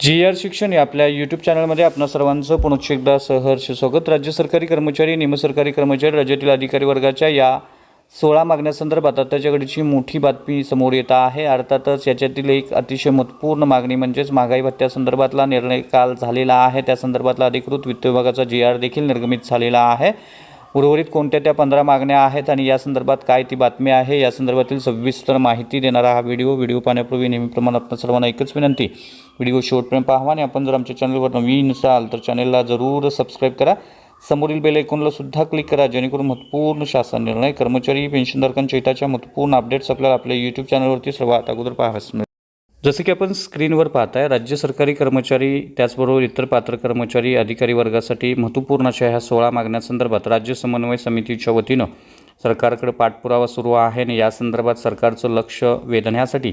जी R शिक्षण या आपल्या यूट्यूब चॅनलमध्ये आपणा सर्वांचं पुनश्च एकदा सहर्ष स्वागत. राज्य सरकारी कर्मचारी निमसरकारी कर्मचारी राज्यातील अधिकारी वर्गाच्या या सोळा मागण्यासंदर्भात आताच्याकडची मोठी बातमी समोर येत आहे. अर्थातच याच्यातील एक अतिशय महत्त्वपूर्ण मागणी म्हणजेच महागाई भत्त्यासंदर्भातला निर्णय काल झालेला आहे. त्या संदर्भातला अधिकृत वित्त विभागाचा जी आर देखील निर्गमित झालेला आहे. उर्वरित कोणत्या त्या पंधरा मागण्या आहेत आणि या संदर्भात काय ती बातमी आहे या संदर्भातील सविस्तर माहिती देणारा हा व्हिडिओ व्हिडिओ पाहण्यापूर्वी नेहमीप्रमाणे आपण सर्वांना एकच विनंती व्हिडिओ शेवटपर्यंत पाहावा आणि आपण जर आमच्या चॅनलवर नवीन असाल तर चॅनलला जरूर सबस्क्राईब करा. समोरील बेल ऐकूनला सुद्धा क्लिक करा जेणेकरून महत्त्वपूर्ण शासन निर्णय कर्मचारी पेन्शनधारकांच्या हिताच्या महत्त्वपूर्ण अपडेट्स आपल्याला आपल्या यूट्यूब चॅनलवरती सर्वात अगोदर पाहाव्यास मिळेल जसं की आपण स्क्रीनवर पाहताय राज्य सरकारी कर्मचारी त्याचबरोबर इतर पात्र कर्मचारी अधिकारी वर्गासाठी महत्त्वपूर्ण अशा ह्या सोळा मागण्यासंदर्भात राज्य समन्वय समितीच्या वतीनं सरकारकडे पाठपुरावा सुरू आहे आणि या संदर्भात सरकारचं लक्ष वेधण्यासाठी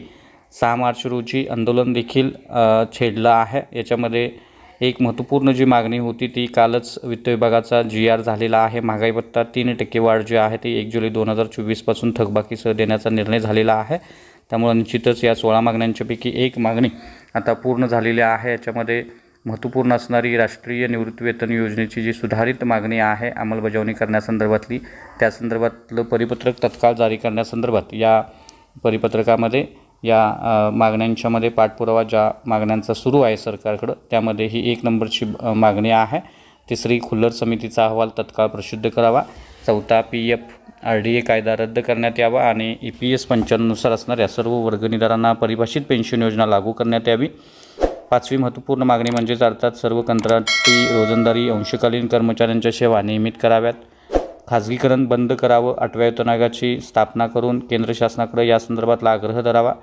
सहा मार्च रोजी आंदोलन देखील छेडलं आहे. याच्यामध्ये एक महत्त्वपूर्ण जी मागणी होती ती कालच वित्त विभागाचा जी आर झालेला आहे. महागाई भत्ता तीन टक्के वाढ जी आहे ती एक जुलै दोन हजार चोवीसपासून थकबाकीसह देण्याचा निर्णय झालेला आहे. त्यामुळे निश्चितच या सोळा मागण्यांच्यापैकी एक मागणी आता पूर्ण झालेली आहे. याच्यामध्ये महत्त्वपूर्ण असणारी राष्ट्रीय निवृत्तीवेतन योजनेची जी सुधारित मागणी आहे अंमलबजावणी करण्यासंदर्भातली त्या संदर्भातलं परिपत्रक तत्काळ जारी करण्यासंदर्भात या परिपत्रकामध्ये या मागण्यांच्यामध्ये पाठपुरावा ज्या मागण्यांचा सुरू आहे सरकारकडं त्यामध्ये ही एक नंबरची मागणी आहे. तिसरी खुल्लर समितीचा अहवाल तत्काळ प्रसिद्ध करावा. चौथा P F R D A कायदा रद्द करण्यात यावा आणि ई पी एस पंच्याण्णवनुसार असणाऱ्या सर्व वर्गणीदारांना परिभाषित पेन्शन योजना लागू करण्यात यावी. पाचवी महत्त्वपूर्ण मागणी म्हणजेच अर्थात सर्व कंत्राटी रोजंदारी अंशकालीन कर्मचाऱ्यांच्या सेवा नियमित कराव्यात. खाजगीकरण बंद करावं आठव्या वेतन आयोगाची स्थापना करून केंद्र शासनाकडे या संदर्भातला आग्रह धरावा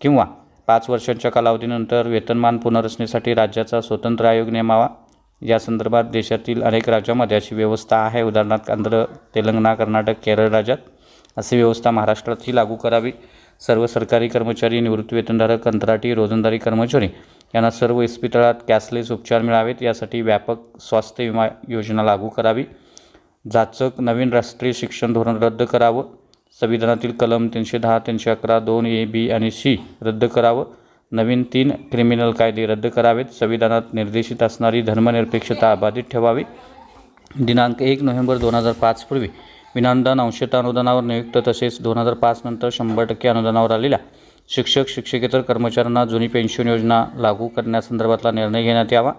किंवा पाच वर्षांच्या कालावधीनंतर वेतनमान पुनर्रचनेसाठी राज्याचा स्वतंत्र आयोग नेमावा. या संदर्भात देशातील अनेक राज्यामध्ये अशी व्यवस्था आहे. उदाहरणार्थ आंध्र तेलंगणा कर्नाटक केरळ राज्यात अशी व्यवस्था महाराष्ट्रातही लागू करावी. सर्व सरकारी कर्मचारी निवृत्तीवेतनधारक कंत्राटी रोजंदारी कर्मचारी यांना सर्व इस्पितळात कॅशलेस उपचार मिळावेत. यासाठी व्यापक स्वास्थ्य विमा योजना लागू करावी. जाचक नवीन राष्ट्रीय शिक्षण धोरण रद्द करावं. संविधानातील कलम तीनशे दहा तीनशे अकरा दोन ए बी आणि सी रद्द करावं. नवीन तीन क्रिमिनल कायदे रद्द करावेत. संविधानात निर्देशित असणारी धर्मनिरपेक्षता अबाधित ठेवावी. दिनांक एक नोव्हेंबर दोन हजार पाचपूर्वी विनानुदान अंशतः अनुदानावर नियुक्त तसेच दोन हजार पाच नंतर शंभर टक्के अनुदानावर आलेल्या शिक्षक शिक्षकेतर कर्मचाऱ्यांना जुनी पेन्शन योजना लागू करण्यासंदर्भातला निर्णय घेण्यात यावा.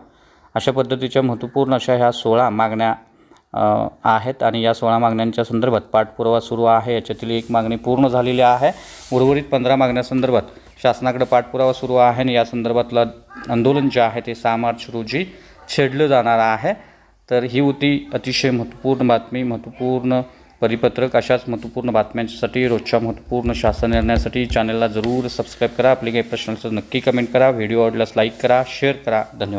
अशा पद्धतीच्या महत्त्वपूर्ण अशा ह्या सोळा मागण्या आहेत आणि या सोळा मागण्यांच्या संदर्भात पाठपुरावा सुरू आहे. याच्यातील एक मागणी पूर्ण झालेली आहे. उर्वरित पंधरा मागण्यासंदर्भात शासनाकडे पाठपुरावा सुरू आहे आणि या संदर्भातलं आंदोलन जे आहे ते सहा मार्च रोजी छेडलं जाणार आहे. तर ही होती अतिशय महत्त्वपूर्ण बातमी महत्त्वपूर्ण परिपत्रक. अशाच महत्त्वपूर्ण बातम्यांसाठी रोजच्या महत्त्वपूर्ण शासन निर्णयासाठी चॅनलला जरूर सबस्क्राईब करा. आपले काही प्रश्न नक्की कमेंट करा. व्हिडिओ आवडल्यास लाईक करा शेअर करा. धन्यवाद.